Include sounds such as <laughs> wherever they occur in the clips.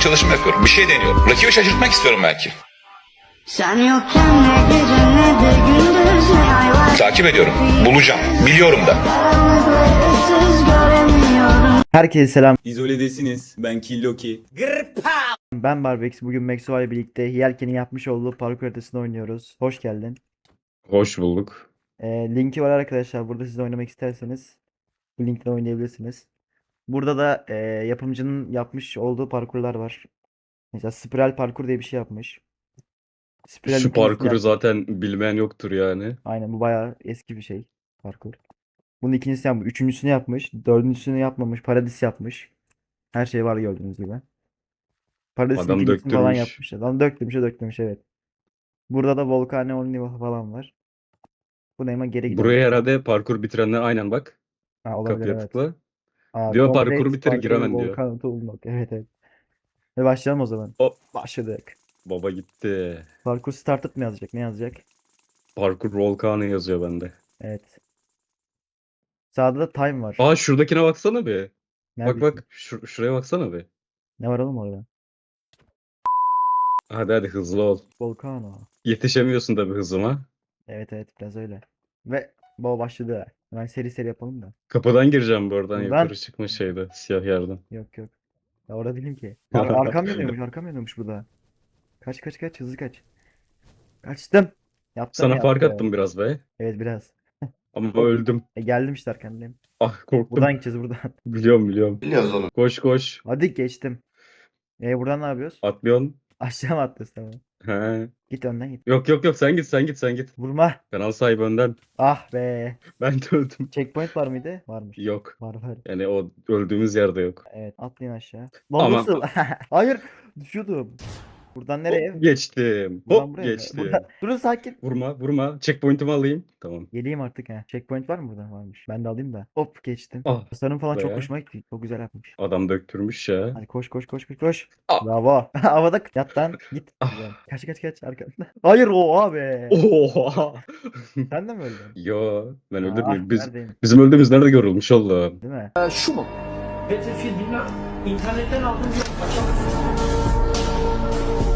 çalışma yapıyorum. Bir şey deniyorum. Rakibi şaşırtmak istiyorum belki. Sen yokken ne gece ne de gündüz ne ay var Takip ediyorum. Bulacağım. Biliyorum da. Herkese selam. İzoledesiniz. Ben Killoki. Ben Barbex. Bugün Maxwell ile birlikte Yelken'in yapmış olduğu parkur haritasını oynuyoruz. Hoş geldin. Hoş bulduk. Ee, linki var arkadaşlar. Burada siz de oynamak isterseniz bu linkten oynayabilirsiniz. Burada da e, yapımcının yapmış olduğu parkurlar var. Mesela spiral parkur diye bir şey yapmış. Spiral Şu parkuru yapmış. zaten bilmeyen yoktur yani. Aynen bu bayağı eski bir şey parkur. Bunun ikincisini yapmış. Üçüncüsünü yapmış. Dördüncüsünü yapmamış. Paradis yapmış. Her şey var gördüğünüz gibi. Paradis'in Adam ikincisini falan döktürmüş. yapmış. Adam döktürmüş döktürmüş evet. Burada da Volcano Only falan var. Bu neyime geri gidelim. Buraya herhalde parkur bitirenler aynen bak. Ha, olabilir Kapıya evet. tıkla. Aa, Diyor, parkuru bitir, Parkur giremem diyor. Volcano to Unlock. Evet evet. Ve başlayalım o zaman. Hop. Başladık. Baba gitti. Parkur started mı yazacak? Ne yazacak? Parkur Volkanı yazıyor bende. Evet. Sağda da time var. Aa şuradakine baksana bir. Bak Neredesin? bak şu- şuraya baksana bir. Ne var oğlum orada? Hadi hadi hızlı ol. Volcano. Yetişemiyorsun tabii hızıma. Evet evet biraz öyle. Ve baba başladı. Hemen seri seri yapalım da. Kapıdan gireceğim buradan Buradan- yukarı çıkma şeyde siyah yerden. Yok yok. Ya orada değilim ki. <laughs> Ar arkam yanıyormuş arkam yanıyormuş burada. Kaç kaç kaç hızlı kaç. Kaçtım. Yaptım Sana fark yaptım. attım biraz be. Evet biraz. <laughs> Ama öldüm. E geldim işte arkandayım. Ah korktum. Buradan gideceğiz buradan. <laughs> Biliyorum biliyorum. Biliyoruz oğlum. Koş koş. Hadi geçtim. E buradan ne yapıyoruz? Atlıyorsun. Aşağı mı atlıyoruz tamam. He. Git önden git. Yok yok yok sen git sen git sen git. Vurma. Kanal sahibi önden. Ah be. Ben de öldüm. Checkpoint var mıydı? Varmış. Yok. Var var. Yani o öldüğümüz yerde yok. Evet atlayın aşağı. Lan Ama- nasıl? <laughs> Hayır. Düşüyordum. Buradan nereye? Hop geçtim. Buradan Hop buraya mı? geçtim. Buradan- Durun sakin. Vurma vurma. Checkpoint'imi alayım. Tamam. Geleyim artık ha. Checkpoint var mı burada? Varmış. Ben de alayım da. Hop geçtim. Ah Tasarım falan çok be. hoşuma gitti. Çok güzel yapmış. adam döktürmüş ya. Hadi koş koş koş koş koş. Ah. Bravo. <laughs> Havada yat lan. Git. Ah. Kaç kaç kaç arkamda. <laughs> Hayır o abi. Oha. <laughs> Sen de mi öldün? Yo ben öldür Ah, müyüm? Biz, neredeyim? bizim öldüğümüz nerede görülmüş oğlum? Değil mi? şu mu? Battlefield bilmem internetten aldım diye açamadım.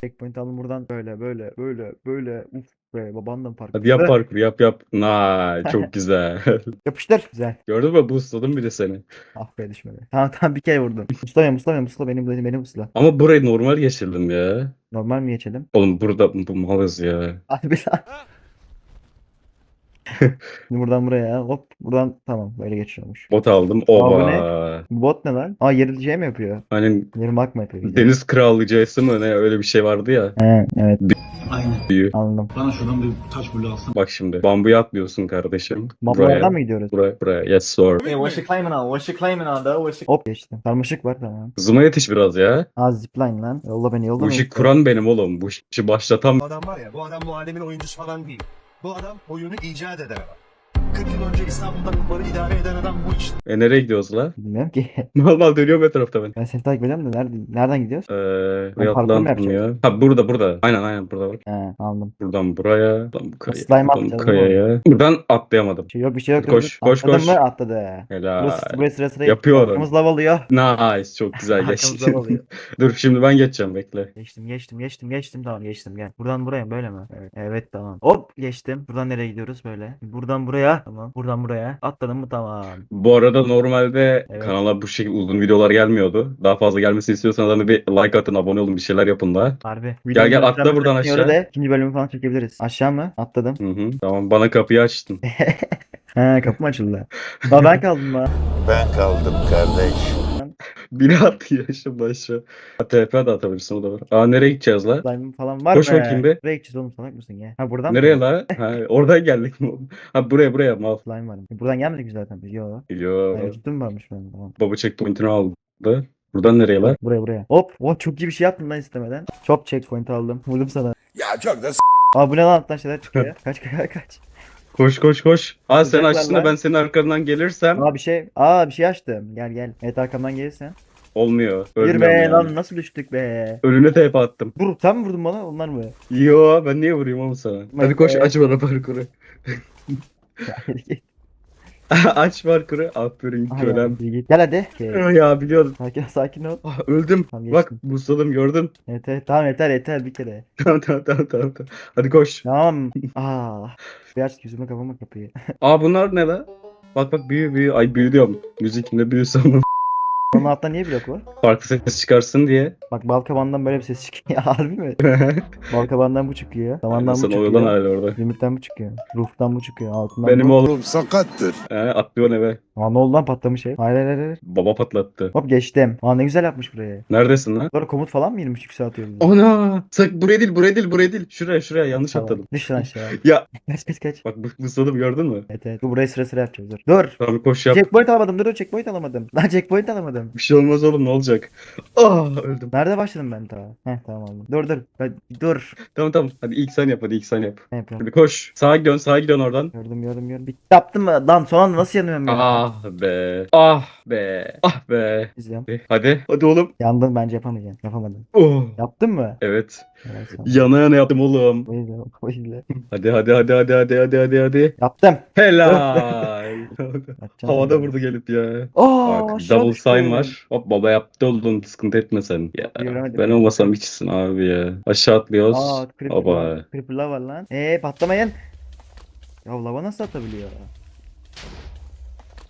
Checkpoint aldım buradan böyle böyle böyle böyle. Uf be babandan fark. Hadi yap parkur yap yap. Nay <laughs> çok güzel. <laughs> Yapıştır. Güzel. Gördün mü boostladım bir de seni. Ah be düşmedi. Tamam tamam bir kere vurdum. Mustafa Mustafa Mustafa benim benim benim Mustafa. Ama burayı normal geçirdim ya. Normal mi geçelim? Oğlum burada bu malız ya. Hadi bir daha. <laughs> Şimdi buradan buraya hop buradan tamam böyle geçiyormuş. Bot aldım. Aa, bu ne? Oba. Bot ne lan? Aa yeri şey mi yapıyor? Hani Yırmak mı yapıyor? Deniz Krallıcası mı ne öyle bir şey vardı ya. He, evet Aynen. Büyü. anladım. Bana şuradan bir taş bulu alsın. Bak şimdi bambuya atlıyorsun kardeşim. Buraya. mı gidiyoruz? Buraya buraya. Yes sir. Hey, what's your claiming on? What's your claiming on, though? What's your... Hop geçtim. Sarmaşık var tamam. Hızıma yetiş biraz ya. Aa zipline lan. Yolla beni yolla Bu beni. işi kuran benim oğlum. Bu işi başlatan Bu adam var ya, bu adam bu alemin oyuncusu falan değil. Bu adam oyunu icat eden adam. 40 yıl önce İstanbul'da kumarı idare eden adam bu işte. E nereye gidiyoruz la? Bilmiyorum ki. <laughs> Mal mal dönüyorum etrafta ben. Ben seni takip ediyorum da nerede, nereden gidiyoruz? Eee Ben parkur mu. Ha burada burada. Aynen aynen burada bak. He anladım. Buradan buraya. Buradan bu kayaya. Slime Buradan bu atacağız değil mi? kayaya. Buradan atlayamadım. Şey yok bir şey yok. Koş, koş, Atladın koş. mı? Atladı. Helal. Burası, burası sıra sıra Yapıyorum. Arkamız lav alıyor. Nice. Çok güzel <laughs> lav alıyor. <laughs> Dur şimdi ben geçeceğim bekle. Geçtim geçtim geçtim geçtim tamam geçtim gel. Buradan buraya böyle mi? Evet. Evet tamam. Hop geçtim. Buradan nereye gidiyoruz böyle? Buradan buraya. Tamam. Buradan buraya. Atladım mı tamam. Bu arada normalde Evet. kanala bu şekilde uzun videolar gelmiyordu. Daha fazla gelmesini istiyorsanız hani bir like atın, abone olun, bir şeyler yapın da. Harbi. Gel, gel, atla buradan aşağı. De, ikinci bölümü falan çekebiliriz. Aşağı mı? Atladım. Hı hı. Tamam bana kapıyı açtın. <laughs> He kapım açıldı. <laughs> Daha ben kaldım lan. Ben kaldım kardeş. <laughs> Biri attı ya aşağı. Ha, TP de atabilirsin o da var. Aa nereye gideceğiz la? Slime falan var Koş be. bakayım be. Buraya gideceğiz oğlum salak mısın ya? Ha buradan Nereye mı? la? <laughs> Ha, oradan geldik mi? Ha buraya buraya mal. Slime var. Buradan gelmedik mi zaten? Yo. Yo. Hayır üstüm varmış benim. Tamam. Baba checkpoint'ini aldı. Buradan nereye la? Buraya buraya. Hop. Oh, çok iyi bir şey yaptın lan istemeden. Çok checkpoint aldım. Vurdum sana. Ya çok da Aa bu ne lan alttan şeyler çıkıyor. <laughs> kaç kaç kaç. Koş koş koş. Aa sen Sıcaklar açtın lan. da ben senin arkandan gelirsem Aa bir şey. Aa bir şey açtım. Gel gel. Evet arkamdan gelirsen. olmuyor. Bir Ölmüyorum be yani. lan nasıl düştük be. Önüne TP attım. Vur sen mi vurdun bana onlar mı? Yo ben niye vurayım oğlum sana? Hadi koş be. aç bana parkuru. <laughs> <laughs> Aç parkuru. Aferin Aha, kölem. ya, git. Gel hadi. Okey. <laughs> Ya biliyorum. Sakin, sakin ol. Ah, öldüm. Tamam, Bak geçtim. busladım gördün. Evet, evet. Tamam yeter yeter bir kere. <laughs> tamam tamam tamam tamam. tamam. Hadi koş. Tamam. Aa. Biraz yüzüme kafama kapıyı. Aa bunlar ne la? Bak bak büyü büyü. Ay büyü diyorum. Müzik ne büyüsü ama. Onun altında niye blok var? Farklı ses çıkarsın diye. Bak balkabandan böyle bir ses çıkıyor. <laughs> Harbi mi? <laughs> Balkabandan bu çıkıyor. Tavandan bu Sen çıkıyor. oyalan hala orada. Zümrütten bu çıkıyor. Ruhtan bu çıkıyor. Altından Benim bu. oğlum. sakattır. He atlıyor eve. Aa ne oldu lan patlamış ev. Hayır hayır hayır. Baba patlattı. Hop geçtim. Aa ne güzel yapmış burayı. Neredesin lan? Sonra komut falan mı girmiş yükseltiyor bizi? Ana! Sak buraya değil buraya değil buraya değil. Şuraya şuraya yanlış Tamam. atladım. Düş lan aşağı. <laughs> Ya Kaç kaç kaç. bak bu busladım gördün mü? Evet evet. Bu burayı sıra sıra yapacağız. Dur. Dur. Tamam koş yap. Checkpoint alamadım. Dur dur checkpoint alamadım. Lan checkpoint alamadım. Bir şey olmaz oğlum ne olacak? Ah öldüm. Nerede başladım ben ta? Heh tamam aldım. Dur dur. Ben, dur. Tamam tamam. Hadi ilk sen yap hadi ilk sen yap. Ne yapıyorum? Hadi koş. Sağa gidiyorsun sağa gidiyorsun oradan. Gördüm gördüm gördüm. Bitti. Yaptım mı? Lan son anda nasıl yanıyorum ya? Ah be. Ah be. Ah be. İzliyorum. Hadi. Hadi oğlum. Yandın bence yapamayacaksın. Yapamadın. Oh. Yaptın mı? Evet. Evet, tamam. Yana yana yaptım oğlum. Bu izle, bu izle. Hadi hadi hadi hadi hadi hadi hadi hadi. Yaptım. Helal. <laughs> Yapacağım Havada vurdu gelip ya. Aa, Bak aşağı double düştü. sign var. Hop baba yaptı oğlum sıkıntı etme sen. Ya, Göremedim. ben olmasam hiçsin abi ya. Aşağı atlıyoruz. Aa, var. creeper'lar var lan. Eee patlamayın. Ya lava nasıl atabiliyor?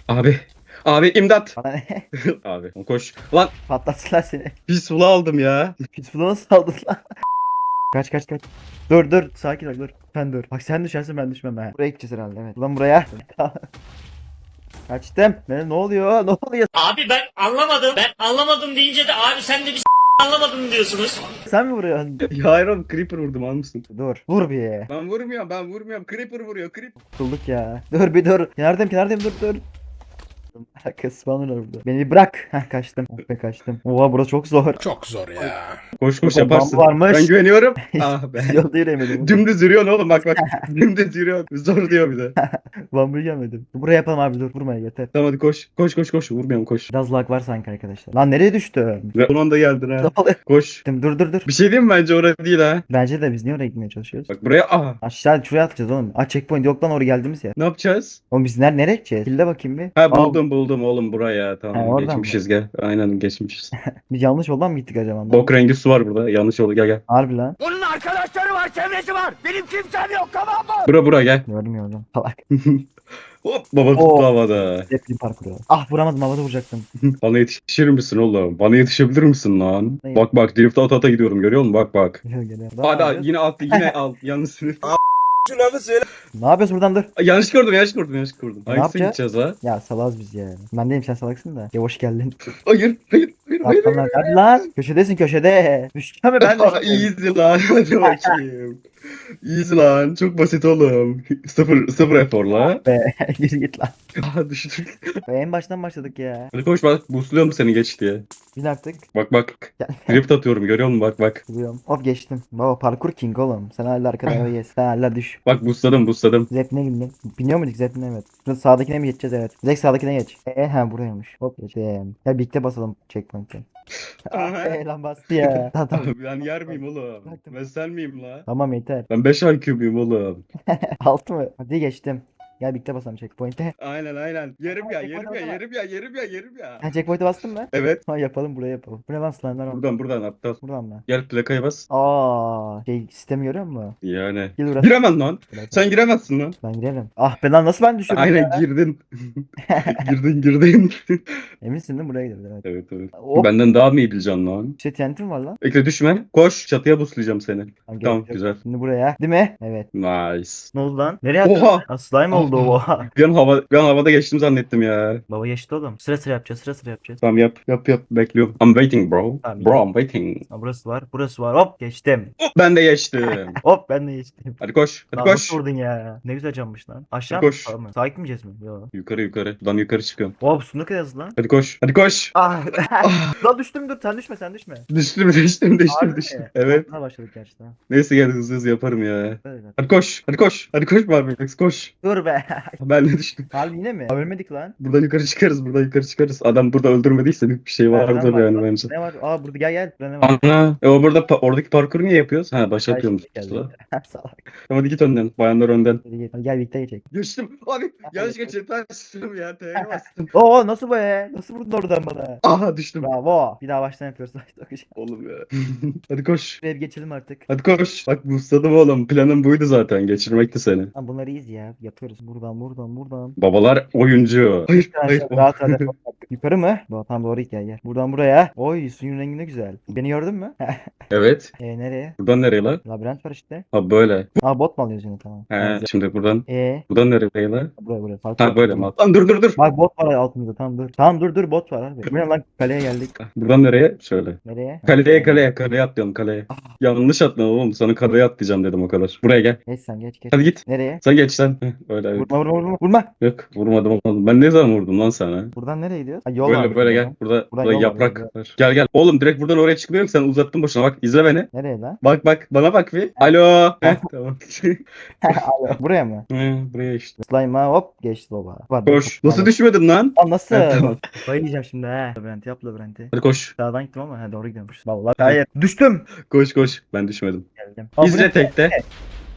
Abi. Abi imdat. Bana ne? <laughs> abi koş. Lan Patlatsınlar seni. pis sula aldım ya. Pitbull'a nasıl aldın lan? <laughs> kaç kaç kaç. Dur dur sakin ol dur. Sen dur. Bak sen düşersin ben düşmem ha. Buraya gideceğiz herhalde evet. Buradan buraya. <laughs> Kaçtım. Ne, ne oluyor? Ne oluyor? Abi ben anlamadım. Ben anlamadım deyince de abi sen de bir s- anlamadın diyorsunuz. Sen mi vuruyorsun? ya hayır oğlum creeper vurdum al mısın? Dur. Vur bir. Ben vurmuyorum ben vurmuyorum. Creeper vuruyor creeper. Tutulduk ya. Dur bir dur. Kenardayım kenardayım dur dur. Kız <laughs> var burada. Beni bırak. Heh kaçtım. Oh be kaçtım. Oha burası çok zor. Çok zor ya. Koş koş yaparsın. varmış. Ben güveniyorum. <laughs> ah be. Yolda yürüyemedim. Dümdüz yürüyorsun oğlum bak bak. <laughs> Dümdüz yürüyorsun. Zor diyor bir de. Bambuyu gelmedim. Buraya yapalım abi dur. Vurmaya yeter. Tamam hadi koş. Koş koş koş. Vurmuyorum koş. Biraz lag var sanki arkadaşlar. Lan nereye düştüm? Ve son anda geldin ha. Koş. Dur dur dur. Bir şey diyeyim mi bence orada değil ha. Bence de biz niye oraya gitmeye çalışıyoruz? Bak buraya ah. Aşağı şuraya atacağız oğlum. Aa checkpoint yok lan oraya geldiğimiz yer. Ne yapacağız? Oğlum biz nereye, nereye gideceğiz? Kilde bakayım bir. Ha Aa, buldum buldum oğlum buraya. Ha, Tamam oradan geçmişiz gel. Aynen geçmişiz. <laughs> biz yanlış yoldan mı gittik acaba? Bok rengi su var burada. Yanlış oldu gel gel. Harbi lan. Onun arkadaşları var, çevresi var. Benim kimsem yok tamam mı? Bura bura gel. Gördüm gördüm. Salak. <laughs> Hop baba tuttu Oo. havada. Zeppelin parkuru. Ah vuramadım havada vuracaktım. <laughs> Bana yetişir misin oğlum? Bana yetişebilir misin lan? Ne? Bak bak drift ata ata gidiyorum görüyor musun? Bak bak. Geliyor geliyor. Yine attı yine al. Yanlış Ne yapıyorsun buradan dur. Yanlış gördüm yanlış gördüm yanlış gördüm. Ne Hangisine yapacağız? gideceğiz ha? Ya salaz biz ya. Ben değilim sen salaksın da. Yavaş geldin. Hayır hayır hayır hayır. Aslanlar hadi lan. Köşedesin köşede. Düşeceğim mi ben Aa, de? Easy lan <laughs> hadi bakayım. Easy lan çok basit oğlum. Sıfır, sıfır eforla. Be <laughs> yürü git lan. Aha düştük. <laughs> Be, en baştan başladık ya. Hadi koş bak boostluyorum seni geç diye. Bin artık. Bak bak. Gel. Drift atıyorum görüyor musun bak bak. Buluyorum. Of geçtim. Baba parkur king oğlum. Sen hala arkada yes. Sen hala düş. Bak boostladım boostladım. Zeppelin'e bindin. Biniyor muyduk Zeppelin'e evet. Şurada sağdakine mi geçeceğiz evet. Direkt sağdakine geç. E ha buraymış. Hop geçtim. Ya birlikte basalım checkpoint'e. Ah be lan bastı <laughs> ya. <laughs> tamam ben yer miyim oğlum? Sen miyim la? Tamam yeter. Ben 5 IQ muyum oğlum? <laughs> Altı mı? Hadi geçtim. Gel birlikte basalım checkpoint'e. <laughs> Aynen aynen. Yerim ya yerim ya yerim ya yerim ya yerim ya. Sen checkpoint'e bastın mı? Evet. Ha yapalım buraya yapalım. Bu ne lan slime'lar var. Buradan buradan aptal. Buradan mı? Gel plakaya bas. Aa, şey sistemi görüyor musun? Yani. Gel buraya. Giremem lan. Sen giremezsin lan. Ben girerim. Ah ben lan nasıl ben düşürdüm Aynen ya? girdin. <laughs> girdin girdin. <laughs> Eminsin değil mi buraya gidelim evet. evet evet. Hop. Benden daha mı iyi bileceksin lan? İşte TNT'm var lan. Bekle düşme. Koş. Çatıya buslayacağım seni. Tamam, Tamam güzel. Şimdi buraya. Değil mi? Evet. Nice. Ne oldu lan? Nereye attın? Oha! Ha, slime oldu oha. <laughs> Bir an, hava, bir an havada geçtim zannettim ya. Baba geçti oğlum. Sıra sıra yapacağız. Sıra sıra yapacağız. Tamam yap yap yap bekliyorum. I'm waiting bro. Tamam, bro yap. I'm waiting. Ha, burası var. Burası var. Hop geçtim. Hop, ben de geçtim. <laughs> Hop ben de geçtim. Hadi koş. Hadi Lan koş. nasıl vurdun ya? Ne güzel cammış lan. Aşağı Hadi mı? koş. Sağ mı? Sağa gitmeyeceğiz mi? Yo. Yukarı yukarı. Buradan yukarı çıkıyorum. Hop su ne kadar hızlı lan. Hadi koş. Hadi koş. Ah. <laughs> lan düştüm dur. Sen düşme sen düşme. Düştüm düştüm düştüm Harbi düştüm. mi? Evet. Altına başladık gerçekten. Neyse gel hızlı hızlı yaparım ya. Hadi koş. Hadi koş. Hadi koş Barbie koş. Dur be. Be. <laughs> Ben de düştüm. Harbi yine mi? Ölmedik lan. Buradan yukarı çıkarız. Buradan yukarı çıkarız. Adam burada öldürmediyse bir şey vardır var yani lan? bence. Ne var? Aa burada gel gel. Burada ne var? Ana. E o burada pa- oradaki parkuru niye yapıyoruz? Ha başlatıyormuş. Ay, geldi. <laughs> Salak. Hadi git önden. Bayanlar önden. Hadi gel. Gel birlikte geçecek. Geçtim. Abi yanlış geçtim. Ben düştüm ya. T'ye <laughs> bastım. Oo nasıl be? Nasıl vurdun oradan bana? Aha düştüm. Bravo. Bir daha baştan yapıyoruz. Oğlum ya. Hadi koş. Şuraya bir geçelim artık. Hadi koş. Bak busladım oğlum. Planım buydu zaten. Geçirmekti seni. Lan bunları iyiyiz ya. Yapıyoruz. Buradan buradan buradan. Babalar oyuncu. Hayır hayır. Rahat rahat. <laughs> Yukarı mı? Doğru, tamam doğru gel gel. Buradan buraya. Oy suyun rengi ne güzel. Beni gördün mü? <laughs> Evet. e nereye? Buradan nereye lan? Labirent var işte. Ha böyle. Aa bot mu alıyoruz yine tamam. He. Şimdi buradan. E Buradan nereye lan? buraya buraya. Farklı Ha böyle mi? Lan dur dur dur. Bak bot var altımızda tamam dur. Tamam dur dur bot var abi. Bu ne lan kaleye geldik. Buradan nereye? Şöyle. Nereye? Kaleye kaleye kaleye atlıyorum kaleye. Yanlış atladın oğlum. Sana kaleye atlayacağım dedim o kadar. Buraya gel. Geç sen geç geç. Hadi git. Nereye? Sen geç sen. Heh, Öyle evet. Vurma vurma vurma. Vurma. Yok vurmadım olmadım. Ben ne zaman vurdum lan sana? Buradan nereye gidiyoruz? Ha, yol Böyle var böyle gel. Burada, Buradan burada yol var, yaprak var. Gel gel. Oğlum direkt buradan oraya çıkmıyor ki sen uzattın boşuna. Bak izle beni. Nereye lan? Bak bak bana bak bir. Alo. Heh, <laughs> tamam. Alo, Buraya mı? Hı, Buraya işte. Slime'a hop geçti baba. Var, Koş. Nasıl düşmedin lan? Lan nasıl? Ha, tamam. Bayılacağım şimdi he. Labirenti yap labirenti. Hadi koş. Sağdan gittim ama ha doğru gidiyormuş. Vallahi hayır. Düştüm. Koş koş. Ben düşmedim. Geldim. Aa, bu İzle ne? tekte.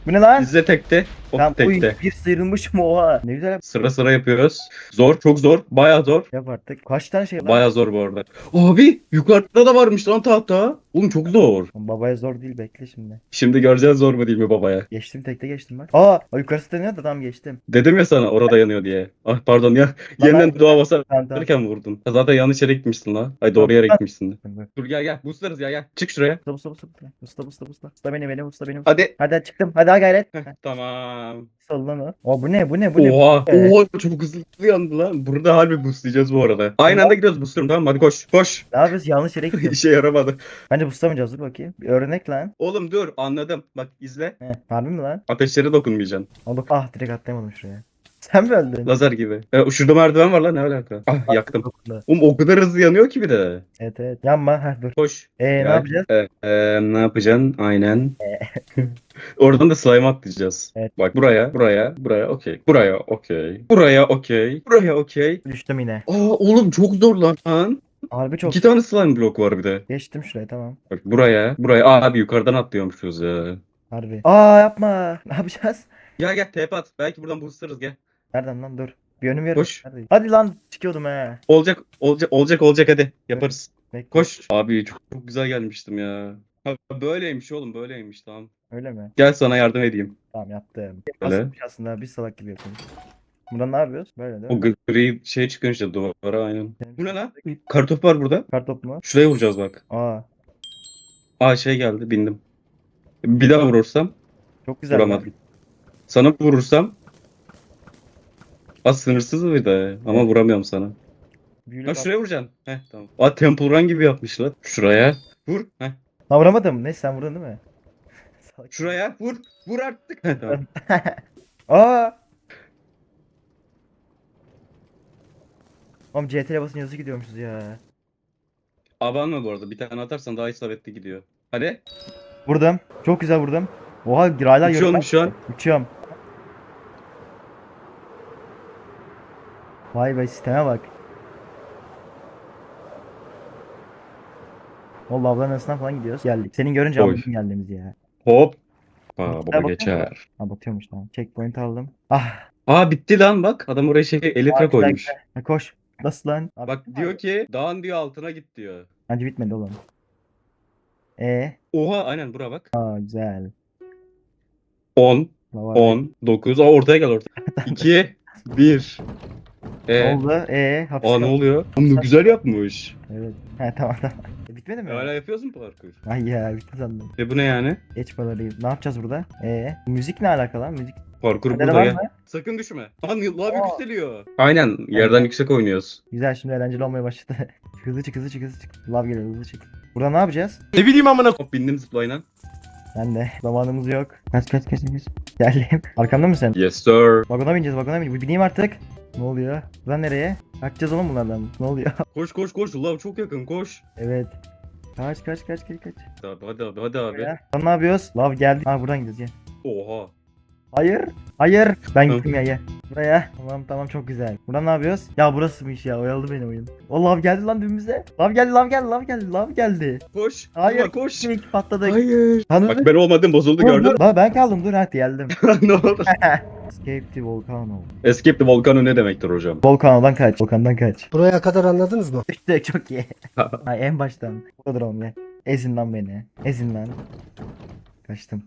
Bu ne lan? İzle tekte. Hop Tamam uy, tekte. bir sıyrılmış mı oha. Ne güzel yap. Sıra sıra yapıyoruz. Zor. Çok zor. Baya zor. Yap artık. Kaç tane şey var? Baya zor bu arada. Abi yukarıda da varmış lan tahta. Oğlum çok zor. Lan Babaya zor değil bekle şimdi. Şimdi göreceğiz zor mu değil mi babaya. Geçtim tekte geçtim bak. Aa yukarısı dönüyor da tamam geçtim. Dedim ya sana orada yanıyor diye. Ah pardon ya. Yeniden dua basarken Tamam tamam. vurdun. Zaten yanlış yere gitmişsin lan. Ay doğru yere gitmişsin. Dur. Gel gel. Boostlarız ya gel. Çık şuraya. Usta usta usta usta. Usta usta usta. Beni beni usta beni. Hadi. Hadi çıktım. Hadi ha gayret. Tamam. Sallan o. O bu ne bu ne bu ne? Oha. Evet. Oha çok hızlı yandı lan. Burada harbi boostlayacağız bu arada. Aynı anda gidiyoruz boostluyorum tamam mı? Hadi koş. Koş. Ne yapıyorsun? Yanlış yere <laughs> gittin. İşe yaramadı. Bence bustamayacağız dur bakayım. Bir örnek lan. Oğlum dur anladım. Bak izle. He, harbi mi lan? Ateşlere dokunmayacaksın. Bak ah direkt atlayamadım şuraya. Sen mi öldün? Lazer gibi. E, şurada merdiven var lan ne alaka? Ah yaktım. Oğlum o kadar hızlı yanıyor ki bir de. Evet evet. Yanma. Ha dur. Koş. Ee ne yapacağız? E, e, ne yapacaksın? Aynen. <laughs> Oradan da slime atlayacağız. Evet. Bak buraya, buraya, buraya okey. Buraya okey. Buraya okey. Buraya okey. Düştüm yine. Aa oğlum çok zor lan. Harbi çok. İki tane slime blok var bir de. Geçtim şuraya tamam. Bak buraya, buraya. Aa, abi yukarıdan atlıyormuşuz ya. Harbi. Aa yapma. <laughs> Ne yapacağız? Gel gel TP at. Belki buradan boostlarız gel. Nereden lan dur. Bir önüm ver. Koş. Hadi. Hadi lan çıkıyordum he. Olacak, olacak, olacak, olacak hadi. Yaparız. Bekle. Koş. Abi çok, çok güzel gelmiştim ya. Ha, böyleymiş oğlum böyleymiş tamam. Öyle mi? Gel sana yardım edeyim. Tamam yaptım. Öyle. Basitmiş aslında biz salak gibi yapıyoruz. Buradan ne yapıyoruz? Böyle değil O mi? gri şey çıkıyor işte duvara aynen. Bu ne lan? Kartop var burada. Kartop mu? Şuraya vuracağız bak. Aa Aa şey geldi bindim. Bir daha vurursam çok güzel. vuramadım. Sana vurursam Az sınırsız de ama vuramıyorum sana. Büyülü Ha şuraya vuracaksın. Heh tamam. Aa Temple Run gibi yapmışlar. Şuraya. Vur. Heh. Ha vuramadım. Neyse sen vurdun değil mi? <laughs> Salak. Şuraya vur. Vur artık. Heh, tamam. <laughs> Aa! Oğlum CTR'ye basınca hızlı gidiyormuşuz ya. Abanma bu arada. Bir tane atarsan daha isabetli gidiyor. Hadi. Vurdum. Çok güzel vurdum. Oha giraylar Uçuyorum şu an. Uçuyorum. Vay be sisteme bak. O lavların arasından falan gidiyoruz. Geldik. Senin görünce Oy. anladım geldiğimizi ya. Hop. Aa baba geçer. Ha batıyormuş tamam. Checkpoint aldım. Ah. Aa bitti lan bak. Adam oraya şey elitre Aa, koymuş. Ha, koş. Nasıl lan? Abi, Bak diyor ki dağın diyor altına git diyor. Bence bitmedi oğlum. E, Oha aynen bura bak. aa güzel. 10, Lava. 10, 9. Aa ortaya gel ortaya. <laughs> 2, 1. Ne E. oldu? E, hapis Aa ne kaldı. oluyor? Oğlum ne güzel yapmış. Evet. Ha tamam tamam. <laughs> E, bitmedi mi? Hala yapıyorsun parkur. Ay ya bitti sandım. E bu ne yani? Geç baları. Ne yapacağız burada? E, müzik ne alakalı lan? Müzik Parkur Kadere burada var gel. mı? Sakın düşme. Lan lav Aa. yükseliyor. Aynen yerden yüksek oynuyoruz. Güzel şimdi eğlenceli olmaya başladı. <laughs> hızlı çık hızlı çık hızlı çık. Lav geliyor hızlı çık. Burada ne yapacağız? Ne bileyim amına Hop bindim zipline'a. Ben de. Zamanımız yok. Kaç kaç kaç kaç. Geldim. Arkamda mısın? Yes sir. Vagona bineceğiz vagona bineceğiz. Bineyim artık. Ne oluyor? Buradan nereye? Kaçacağız oğlum bunlardan. Ne oluyor? <laughs> Koş koş koş. Lav çok yakın koş. evet. Kaç kaç kaç kaç kaç. Hadi abi hadi abi hadi abi. Lan ne yapıyoruz? Lav geldi. Ha buradan gidiyoruz gel. Oha. Hayır. Hayır. Ben gittim ya gel. Buraya. Tamam tamam çok güzel. Buradan ne yapıyoruz? Ya burasıymış ya. Oyaladı beni oyun. O lav geldi lan dibimize. Lav geldi lav geldi lav geldi lav geldi. Koş. Hayır. Ulan koş. İlk patladık. Hayır. Tanıdık. Bak ben olmadım bozuldu Dur, gördün. dur. Lan ben kaldım dur hadi geldim. <laughs> ne oldu? <laughs> Escape the volcano. Escape the Volcano ne demektir hocam? Volkanodan kaç. Volkandan kaç. Buraya kadar anladınız mı? İşte çok iyi. <laughs> Ay en baştan. Budur oğlum gel. Ezin lan beni. Ezin lan. Kaçtım.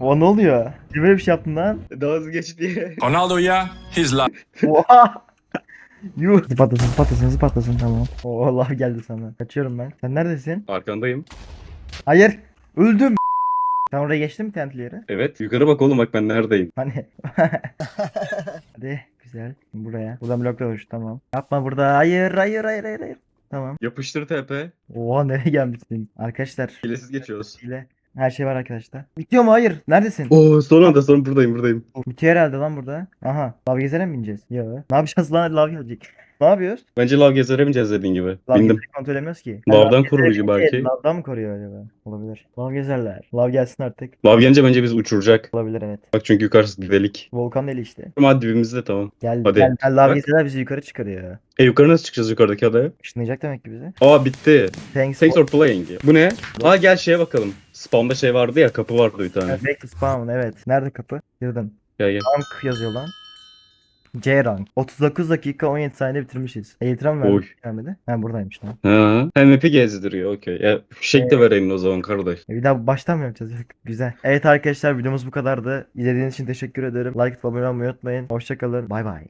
O ne oluyor? Niye Böyle bir şey yaptın lan. Daha hızlı geç diye. <laughs> Ronaldo ya. His life. Oha! <laughs> Yuh. Zıpatlasın zıpatlasın zıpatlasın tamam. Oo Allah geldi sana. Kaçıyorum ben. Sen neredesin? Arkandayım. Hayır. Öldüm. Sen oraya geçtin mi tentli yere? Evet. Yukarı bak oğlum bak ben neredeyim. Hani. <laughs> Hadi güzel. Buraya. Buradan blokla hoş tamam. Yapma burada. Hayır hayır hayır hayır. hayır. Tamam. Yapıştır TP. Oha nereye gelmişsin? Arkadaşlar. Hilesiz geçiyoruz. Ile her şey var arkadaşlar. Bitiyor mu? Hayır. Neredesin? Oo son anda son buradayım buradayım. Bitiyor herhalde lan burada. Aha. Lav gezere mi bineceğiz? Yo. Ne yapacağız lan? Lav gelecek. Ne yapıyoruz? Bence lav gezeremeyeceğiz dediğin gibi. Lav Bindim. kontrol edemiyoruz ki. Lavdan Lav gezeri koruyucu bince belki. Lavdan mı koruyor acaba? Olabilir. Lav gezerler. Lav gelsin artık. Lav gelince bence biz uçuracak. Olabilir evet. Bak çünkü yukarısı delik. Volkan deli işte. Ama dibimizde tamam. Gel. Hadi. Gel. gel lav Bak. gezerler bizi yukarı çıkarıyor. E yukarı nasıl çıkacağız yukarıdaki adaya? Işınlayacak demek ki bizi. Aa bitti. Thanks, Thanks for... playing. Bu ne? Aa gel şeye bakalım. Spawn'da şey vardı ya kapı vardı bir tane. Back to spawn evet. Nerede kapı? Girdim. Gel gel. Rank yazıyor lan. C rank. 39 dakika 17 saniye bitirmişiz. Oy. verdi. Gelmedi. Ha buradaymış lan. Ha, map'i gezdiriyor okey. Ya fişek de vereyim o zaman kardeş. E, Bir daha baştan mı yapacağız? Yok, Güzel. Evet arkadaşlar videomuz bu kadardı. İzlediğiniz için teşekkür ederim. Like atıp abone olmayı unutmayın. Hoşçakalın. Bay bay.